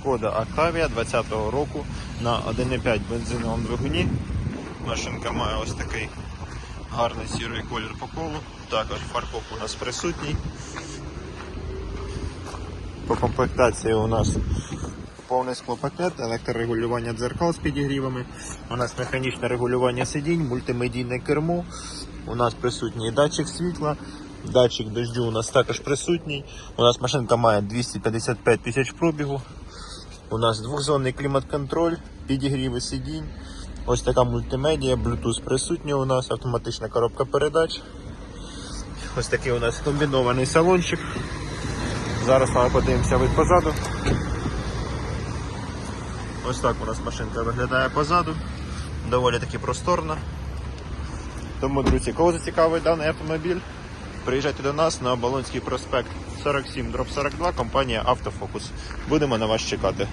Шкода Octavia 20-го року на 1,5 бензиновому двигуні. Машинка має ось такий гарний сірий колір по колу. Також фаркоп у нас присутній. По комплектації у нас повний склопакет, електрорегулювання дзеркал з підігрівами. У нас механічне регулювання сидінь, мультимедійне кермо. У нас присутній датчик світла, датчик дождю у нас також присутній. У нас машинка має 255 тисяч пробігу. У нас двохзонний клімат-контроль, підігріви сидінь. Ось така мультимедія, Bluetooth присутня у нас, автоматична коробка передач. Ось такий у нас комбінований салончик. Зараз ми подивимося від позаду. Ось так у нас машинка виглядає позаду. Доволі таки просторна. Тому, друзі, кого зацікавить даний автомобіль, приїжджайте до нас на Оболонський проспект 47 42, компанія Автофокус. Будемо на вас чекати.